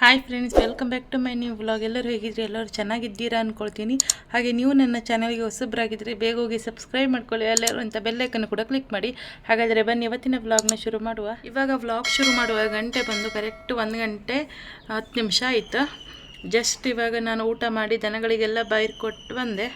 Hi friends welcome back to my new vlog ಎಲ್ಲರೂ ಹೇಗಿದ್ರಿ? ಎಲ್ಲರೂ ಚೆನ್ನಾಗಿದ್ದೀರಾ ಅಂದ್ಕೊಳ್ತೀನಿ ಹಾಗೆ ನೀವು ನನ್ನ ಚಾನಲ್ಗೆ ಹೊಸಬ್ರಾಗಿದ್ದರೆ ಬೇಗ ಹೋಗಿ ಸಬ್ಸ್ಕ್ರೈಬ್ ಮಾಡ್ಕೊಳ್ಳಿ. ಎಲ್ಲರೂ ಅಂತ ಬೆಲ್ಲೈಕನ್ನು ಕೂಡ ಕ್ಲಿಕ್ ಮಾಡಿ. ಹಾಗಾದರೆ ಬನ್ನಿ, ಇವತ್ತಿನ ವ್ಲಾಗ್ನ ಶುರು ಮಾಡುವ. ಇವಾಗ ವ್ಲಾಗ್ ಶುರು ಮಾಡುವ ಗಂಟೆ ಬಂದು ಕರೆಕ್ಟ್ ಒಂದು ಗಂಟೆ ಹತ್ತು ನಿಮಿಷ ಆಯಿತು. ಜಸ್ಟ್ ಇವಾಗ ನಾನು ಊಟ ಮಾಡಿ ದನಗಳಿಗೆಲ್ಲ ಬೈರ್ ಕೊಟ್ಟು ಬಂದೆ.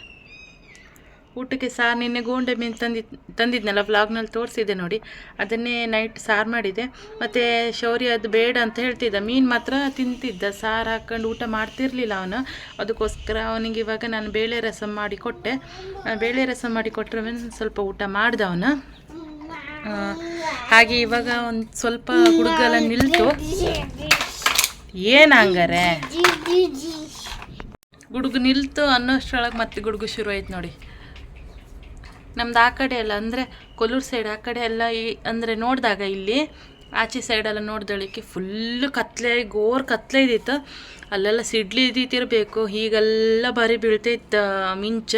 ಊಟಕ್ಕೆ ಸಾರು ನಿನ್ನೆ ಗೋಂಡೆ ಮೀನು ತಂದಿದ್ ತಂದಿದ್ನಲ್ಲ ವ್ಲಾಗ್ನಲ್ಲಿ ತೋರಿಸಿದೆ ನೋಡಿ. ಅದನ್ನೇ ನೈಟ್ ಸಾರು ಮಾಡಿದೆ. ಮತ್ತು ಶೌರ್ಯ ಅದು ಬೇಡ ಅಂತ ಹೇಳ್ತಿದ್ದ. ಮೀನು ಮಾತ್ರ ತಿಂತಿದ್ದ. ಸಾರು ಹಾಕ್ಕೊಂಡು ಊಟ ಮಾಡ್ತಿರ್ಲಿಲ್ಲ ಅವನು. ಅದಕ್ಕೋಸ್ಕರ ಅವನಿಗೆ ಇವಾಗ ನಾನು ಬೇಳೆ ರಸಂ ಮಾಡಿ ಕೊಟ್ಟೆ. ಬೇಳೆ ರಸಂ ಮಾಡಿ ಕೊಟ್ಟರೆ ಸ್ವಲ್ಪ ಊಟ ಮಾಡ್ದ ಅವನು. ಹಾಗೆ ಇವಾಗ ಒಂದು ಸ್ವಲ್ಪ ಹುಡುಗಲ್ಲ ನಿಲ್ತು. ಏನು ಹಂಗಾರೆ? ಗುಡುಗು ನಿಲ್ತು ಅನ್ನೋಷ್ಟ್ರೊಳಗೆ ಮತ್ತೆ ಗುಡುಗು ಶುರು ಆಯ್ತು ನೋಡಿ. ನಮ್ದು ಆ ಕಡೆ ಎಲ್ಲ ಅಂದರೆ ಕೊಲ್ಲೂರು ಸೈಡ್ ಆ ಕಡೆ ಎಲ್ಲ ಈ ಅಂದರೆ ನೋಡಿದಾಗ ಇಲ್ಲಿ ಆಚೆ ಸೈಡೆಲ್ಲ ನೋಡ್ದಳಿಕೆ ಫುಲ್ಲು ಕತ್ಲೆ ಗೋರ್ ಕತ್ಲೆ ಇದ್ದಿತ್ತು ಅಲ್ಲೆಲ್ಲ ಸಿಡ್ಲಿ ಇದ್ದಿತ್ತಿರಬೇಕು ಹೀಗೆಲ್ಲ ಬಾರಿ ಬೀಳ್ತೈತೆ ಮಿಂಚ.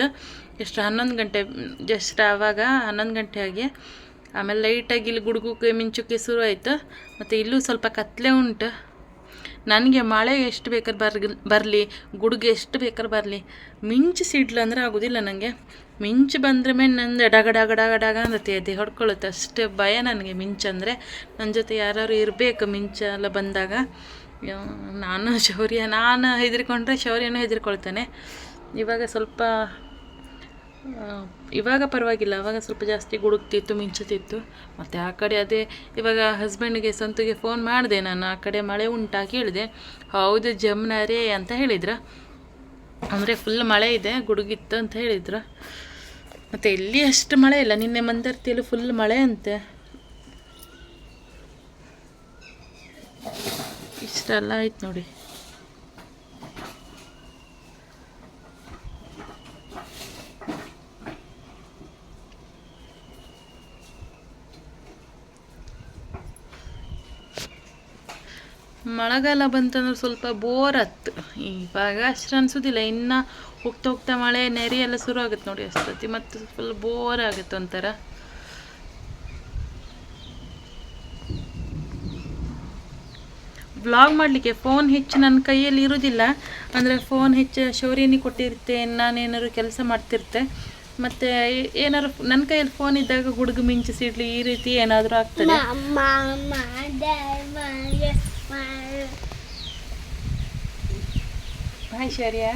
ಎಷ್ಟು ಹನ್ನೊಂದು ಗಂಟೆ ಜಸ್ಟ್ ಆವಾಗ ಹನ್ನೊಂದು ಗಂಟೆ ಆಗಿ ಆಮೇಲೆ ಲೈಟಾಗಿ ಇಲ್ಲಿ ಗುಡುಗುಕ್ಕೆ, ಮಿಂಚುಕ್ಕೆ ಶುರು ಆಯಿತು ಮತ್ತು ಇಲ್ಲೂ ಸ್ವಲ್ಪ ಕತ್ಲೆ ಉಂಟು. ನನಗೆ ಮಳೆ ಎಷ್ಟು ಬೇಕಾದ್ರೆ ಬರ್ ಬರಲಿ, ಗುಡುಗು ಎಷ್ಟು ಬೇಕಾದ್ರೆ ಬರಲಿ, ಮಿಂಚು ಸಿಡ್ಲು ಅಂದರೆ ಆಗೋದಿಲ್ಲ ನನಗೆ ಮಿಂಚು ಬಂದ್ರೆ ಮೇಲೆ ನಂದು ಡಗ ಡಗ ಡಗ ಡಗ ಅನ್ನತ್ತೆ ಎದೆ ಹೊಡ್ಕೊಳ್ಳುತ್ತೆ. ಅಷ್ಟು ಭಯ ನನಗೆ ಮಿಂಚಂದರೆ ನನ್ನ ಜೊತೆ ಯಾರು ಇರಬೇಕು ಮಿಂಚೆಲ್ಲ ಬಂದಾಗ. ನಾನು ಶೌರ್ಯ, ನಾನು ಹೆದರ್ಕೊಂಡ್ರೆ ಶೌರ್ಯನೂ ಹೆದರ್ಕೊಳ್ತಾನೆ. ಇವಾಗ ಸ್ವಲ್ಪ ಇವಾಗ ಪರವಾಗಿಲ್ಲ. ಅವಾಗ ಸ್ವಲ್ಪ ಜಾಸ್ತಿ ಗುಡುಕ್ತಿತ್ತು, ಮಿಂಚುತ್ತಿತ್ತು. ಮತ್ತು ಆ ಕಡೆ ಅದೇ, ಇವಾಗ ಹಸ್ಬೆಂಡ್ಗೆ ಸ್ವಂತಿಗೆ ಫೋನ್ ಮಾಡಿದೆ ನಾನು. ಆ ಕಡೆ ಮಳೆ ಉಂಟಾ ಕೇಳಿದೆ. ಹೌದು, ಜಮ್ನಾರೇ ಅಂತ ಹೇಳಿದ್ರು. ಅಂದರೆ ಫುಲ್ ಮಳೆ ಇದೆ, ಗುಡುಗಿತ್ತು ಅಂತ ಹೇಳಿದ್ರು. ಮತ್ತು ಎಲ್ಲಿ ಅಷ್ಟು ಮಳೆ ಇಲ್ಲ ನಿನ್ನೆ ಮಂದರ್ತಿಯಲ್ಲಿ ಫುಲ್ ಮಳೆ ಅಂತೆ. ಇಷ್ಟೆಲ್ಲ ಆಯ್ತು ನೋಡಿ. ಮಳೆಗಾಲ ಬಂತಂದ್ರೆ ಸ್ವಲ್ಪ ಬೋರ್ ಹತ್ತು ಇವಾಗ ಅಷ್ಟು ಅನಿಸೋದಿಲ್ಲ. ಇನ್ನು ಹೋಗ್ತಾ ಹೋಗ್ತಾ ಮಳೆ, ನೆರಿ ಎಲ್ಲ ಶುರು ಆಗುತ್ತೆ ನೋಡಿ ಅಷ್ಟೊತ್ತಿ. ಮತ್ತು ಫುಲ್ ಬೋರ್ ಆಗುತ್ತೆ ಒಂಥರ. ಬ್ಲಾಗ್ ಮಾಡಲಿಕ್ಕೆ ಫೋನ್ ಹೆಚ್ಚು ನನ್ನ ಕೈಯಲ್ಲಿ ಇರೋದಿಲ್ಲ. ಅಂದರೆ ಫೋನ್ ಹೆಚ್ಚು ಶೌರ್ಯನಿ ಕೊಟ್ಟಿರುತ್ತೆ. ನಾನೇನಾದ್ರು ಕೆಲಸ ಮಾಡ್ತಿರ್ತೆ. ಮತ್ತು ಏನಾದ್ರು ನನ್ನ ಕೈಯಲ್ಲಿ ಫೋನ್ ಇದ್ದಾಗ ಹುಡುಗ ಮಿಂಚಿಸಿಡ್ಲಿ ಈ ರೀತಿ ಏನಾದರೂ ಆಗ್ತದೆ. Hi Shaurya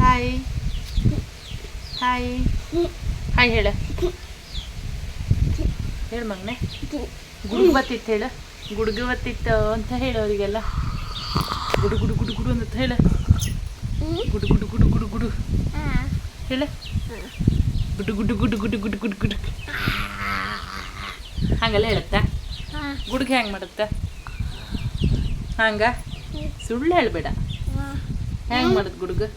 hi hi hi ಹೇಳ ಹೇಳು ಮಗನೆ ಗುಡುಗು ಬತ್ತಿತ್ತು ಹೇಳು ಗುಡುಗು ಬತ್ತಿತ್ತು ಅಂತ ಹೇಳು ಅವರಿಗೆಲ್ಲ ಗುಡು ಗುಡು ಗುಡು ಗುಡು ಅಂತ ಹೇಳ ಗುಡು ಗುಡು ಗುಡು ಗುಡು ಗುಡು ಹೇಳ ಗುಡು ಗುಡು ಗುಡು ಗುಡು ಗುಡು ಗುಡು ಗುಡು ಹಂಗೆಲ್ಲ ಹೇಳುತ್ತಾ ಗುಡುಗು ಹೆಂಗೆ ಮಾಡುತ್ತಾ ಹಂಗ ಸುಳ್ಳು ಹೇಳ್ಬೇಡ ಹೆಂಗೆ ಮಾಡುದು ಗುಡುಗು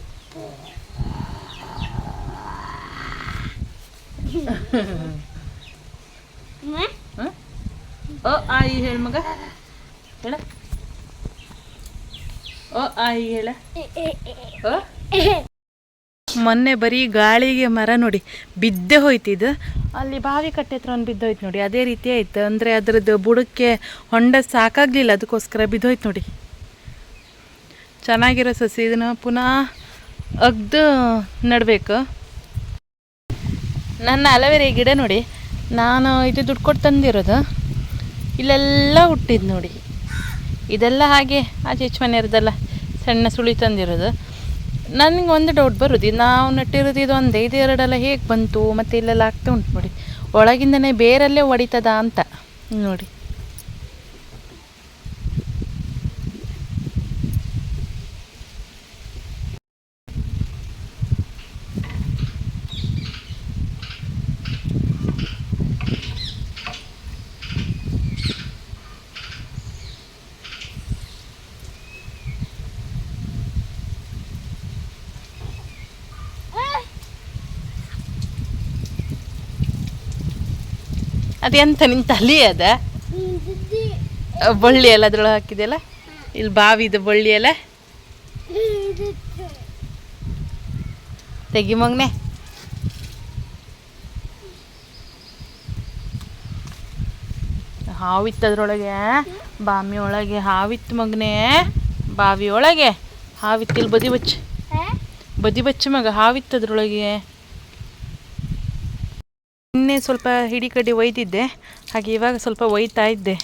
ಹ? ಓ ಆಯಿ ಹೇಳ ಮಗ ಹೇಳ ಓ ಆಯಿ ಹೇಳ ಓ ಮೊನ್ನೆ ಬರೀ ಗಾಳಿಗೆ ಮರ ನೋಡಿ ಬಿದ್ದೆ ಹೋಯ್ತಿದ್ದು ಅಲ್ಲಿ ಬಾವಿ ಕಟ್ಟೆ ಹತ್ರ ಒಂದು ಬಿದ್ದೋಯ್ತು ನೋಡಿ, ಅದೇ ರೀತಿ ಆಯ್ತು. ಅಂದರೆ ಅದ್ರದ್ದು ಬುಡಕ್ಕೆ ಹೊಂಡ ಸಾಕಾಗಲಿಲ್ಲ, ಅದಕ್ಕೋಸ್ಕರ ಬಿದ್ದೋಯ್ತು ನೋಡಿ. ಚೆನ್ನಾಗಿರೋ ಸಸಿ ಇದನ್ನು ಪುನಃ ಅಗ್ದು ನೆಡಬೇಕು. ನನ್ನ ಅಲವೇರಿ ಗಿಡ ನೋಡಿ, ನಾನು ಇದು ದುಡ್ಡು ಕೊಟ್ಟು ತಂದಿರೋದು. ಇಲ್ಲೆಲ್ಲ ಹುಟ್ಟಿದ್ದು ನೋಡಿ. ಇದೆಲ್ಲ ಹಾಗೆ, ಆಚೆ ಈಚೆ ಇರೋದಲ್ಲ ಸಣ್ಣ ಸುಳಿ ತಂದಿರೋದು. ನನಗೆ ಒಂದು ಡೌಟ್ ಬರುದು. ನಾವು ನೆಟ್ಟಿರೋದು ಇದು ಒಂದು ಐದು ಎರಡೆಲ್ಲ ಹೇಗೆ ಬಂತು? ಮತ್ತು ಇಲ್ಲೆಲ್ಲ ಆಗ್ತಾ ಉಂಟು ನೋಡಿ. ಒಳಗಿಂದನೇ ಬೇರಲ್ಲೇ ಒಡಿತದ ಅಂತ. ನೋಡಿ. ಅದೆಂತ ನಿಂತ ತಲೆ ಅದ. ಬಳ್ಳಿ ಎಲ್ಲ ಅದ್ರೊಳಗೆ ಹಾಕಿದೆಯಲ್ಲ ಇಲ್ಲಿ ಬಾವಿದ ಬಳ್ಳಿ ಎಲ್ಲ ತೆಗಿ ಮಗ್ನೆ. ಹಾವಿತ್ತು ಅದ್ರೊಳಗೆ. ಬಾಮಿ ಒಳಗೆ ಹಾವಿತ್ತು ಮಗನೇ. ಬಾವಿ ಒಳಗೆ. ಹಾವಿತ್ತು ಇಲ್ಲಿ ಬದಿ ಬಚ್ಚ. ಬದಿ ಬಚ್ಚ ಮಗ ಹಾವಿತ್ತು ಅದ್ರೊಳಗೆ. ನಿನ್ನೆ ಸ್ವಲ್ಪ ಹಿಡಿ ಕಡೆ ಒಯ್ದಿದ್ದೆ. ಹಾಗೆ ಇವಾಗ ಸ್ವಲ್ಪ ಒಯ್ತಾ ಇದ್ದೆ.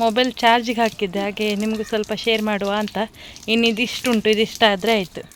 ಮೊಬೈಲ್ ಚಾರ್ಜಿಗೆ ಹಾಕಿದ್ದೆ. ಹಾಗೆ ನಿಮಗೂ ಸ್ವಲ್ಪ ಶೇರ್ ಮಾಡುವ ಅಂತ. ಇನ್ನು ಇದಿಷ್ಟುಂಟು ಇದಿಷ್ಟ ಆದರೆ ಆಯಿತು.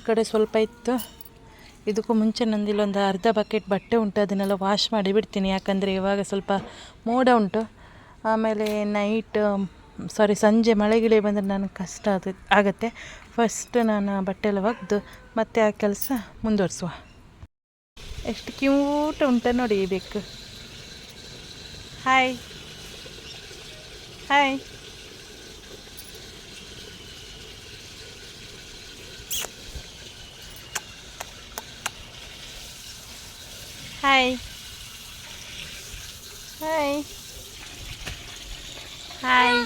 ಈ ಕಡೆ ಸ್ವಲ್ಪ ಇತ್ತು. ಇದಕ್ಕೂ ಮುಂಚೆ ನಂದಿಲ್ಲೊಂದು ಅರ್ಧ ಬಕೆಟ್ ಬಟ್ಟೆ ಉಂಟು, ಅದನ್ನೆಲ್ಲ ವಾಶ್ ಮಾಡಿ ಬಿಡ್ತೀನಿ. ಯಾಕಂದರೆ ಇವಾಗ ಸ್ವಲ್ಪ ಮೋಡ ಉಂಟು. ಆಮೇಲೆ ನೈಟ್ ಸಾರಿ ಸಂಜೆ ಮಳೆಗಿಳಿ ಬಂದರೆ ನನಗೆ ಕಷ್ಟ ಅದು ಆಗುತ್ತೆ. ಫಸ್ಟ್ ನಾನು ಬಟ್ಟೆ ಎಲ್ಲ ಒಗೆದು, ಮತ್ತೆ ಆ ಕೆಲಸ ಮುಂದುವರಿಸುವ. ಎಷ್ಟು ಕ್ಯೂಟ್ ಉಂಟು ನೋಡಿ ಬೇಕು hi hi hi hi hi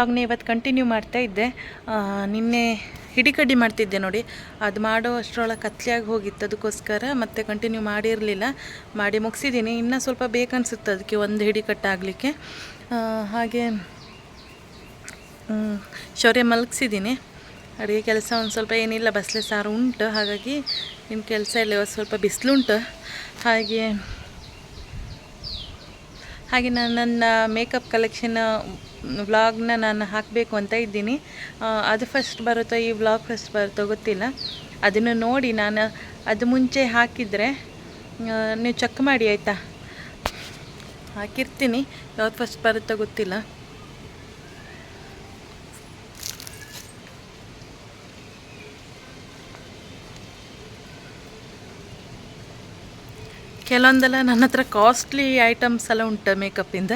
ವ್ಲಾಗ್ನ ಇವತ್ತು ಕಂಟಿನ್ಯೂ ಮಾಡ್ತಾ ಇದ್ದೆ. ನಿನ್ನೆ ಹಿಡಿಕಡ್ಡಿ ಮಾಡ್ತಿದ್ದೆ ನೋಡಿ. ಅದು ಮಾಡೋ ಅಷ್ಟರೊಳಗೆ ಕತ್ಲೆಯಾಗಿ ಹೋಗಿತ್ತು ಅದಕ್ಕೋಸ್ಕರ ಮತ್ತೆ ಕಂಟಿನ್ಯೂ ಮಾಡಿರಲಿಲ್ಲ. ಮಾಡಿ ಮುಗಿಸಿದ್ದೀನಿ ಇನ್ನೂ ಸ್ವಲ್ಪ ಬೇಕನ್ಸುತ್ತೆ ಅದಕ್ಕೆ ಒಂದು ಹಿಡಿಕಟ್ಟಾಗಲಿಕ್ಕೆ. ಹಾಗೆ ಹ್ಮ್, ಶೌರ್ಯ ಮಲಗಿಸಿದ್ದೀನಿ ಅಡುಗೆ ಕೆಲಸ ಒಂದು ಸ್ವಲ್ಪ ಏನಿಲ್ಲ ಬಸ್ಲೆ ಸಾರು ಉಂಟು. ಹಾಗಾಗಿ ನಿಮ್ಮ ಕೆಲಸ ಇಲ್ಲ ಸ್ವಲ್ಪ ಬಿಸಿಲುಂಟು ಹಾಗೆ ಹಾಗೆ ನಾನು ನನ್ನ ಮೇಕಪ್ ಕಲೆಕ್ಷನ್ ವ್ಲಾಗ್ನ ನಾನು ಹಾಕಬೇಕು ಅಂತ ಇದ್ದೀನಿ. ಅದು ಫಸ್ಟ್ ಬರುತ್ತೋ ಈ ವ್ಲಾಗ್ ಫಸ್ಟ್ ಬರುತ್ತೋ ಗೊತ್ತಿಲ್ಲ. ಅದನ್ನು ನೋಡಿ ನಾನು ಅದು ಮುಂಚೆ ಹಾಕಿದರೆ ನೀವು ಚೆಕ್ ಮಾಡಿ ಆಯಿತಾ? ಹಾಕಿರ್ತೀನಿ. ಯಾವ್ದು ಫಸ್ಟ್ ಬರುತ್ತೋ ಗೊತ್ತಿಲ್ಲ. ಕೆಲವೊಂದೆಲ್ಲ ನನ್ನ ಹತ್ರ ಕಾಸ್ಟ್ಲಿ ಐಟಮ್ಸ್ ಎಲ್ಲ ಉಂಟು ಮೇಕಪ್ಪಿಂದ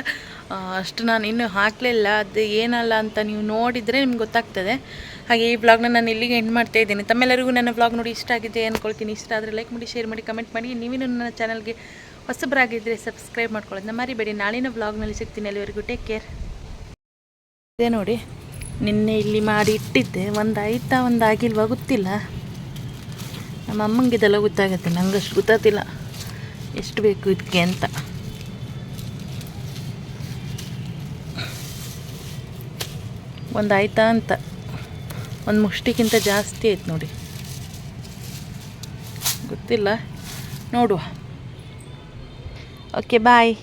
ಅಷ್ಟು ನಾನು ಇನ್ನೂ ಹಾಕಲಿಲ್ಲ ಅದು ಏನಲ್ಲ ಅಂತ ನೀವು ನೋಡಿದರೆ ನಿಮ್ಗೆ ಗೊತ್ತಾಗ್ತದೆ. ಹಾಗೆ ಈ ಬ್ಲಾಗ್ನ ನಾನು ಇಲ್ಲಿಗೆ ಎಂಡ್ ಮಾಡ್ತಾ ಇದ್ದೀನಿ. ತಮ್ಮೆಲ್ಲರಿಗೂ ನನ್ನ ಬ್ಲಾಗ್ ನೋಡಿ ಇಷ್ಟ ಆಗಿದೆ ಅಂದ್ಕೊಳ್ತೀನಿ ಇಷ್ಟ ಆದರೆ ಲೈಕ್ ಮಾಡಿ ಶೇರ್ ಮಾಡಿ ಕಮೆಂಟ್ ಮಾಡಿ. ನೀವೇನು ನನ್ನ ಚಾನಲ್ಗೆ ಹೊಸಬರಾಗಿದ್ದರೆ ಸಬ್ಸ್ಕ್ರೈಬ್ ಮಾಡ್ಕೊಳ್ಳೋದನ್ನ ಮರಿಬೇಡಿ. ನಾಳಿನ ಬ್ಲಾಗ್ನಲ್ಲಿ ಸಿಗ್ತೀನಿ ಅಲ್ಲಿವರೆಗೂ. ಟೇಕ್ ಕೇರ್ ಇದೆ ನೋಡಿ. ನಿನ್ನೆ ಇಲ್ಲಿ ಮಾಡಿ ಇಟ್ಟಿದ್ದೆ. ಒಂದು ಆಯ್ತಾ ಒಂದು ಆಗಿಲ್ವಾ ಗೊತ್ತಿಲ್ಲ. ನಮ್ಮ ಅಮ್ಮಂಗೆ ಇದೆಲ್ಲ ಗೊತ್ತಾಗುತ್ತೆ. ಅಷ್ಟು ಗೊತ್ತಾಗ್ತಿಲ್ಲ. ಎಷ್ಟು ಬೇಕು ಇದಕ್ಕೆ ಅಂತ. ಒಂದು ಆಯ್ತಾ ಅಂತ. ಒಂದು ಮುಷ್ಟಿಗಿಂತ ಜಾಸ್ತಿ ಆಯ್ತು ನೋಡಿ. ಗೊತ್ತಿಲ್ಲ? ನೋಡುವ. Okay bye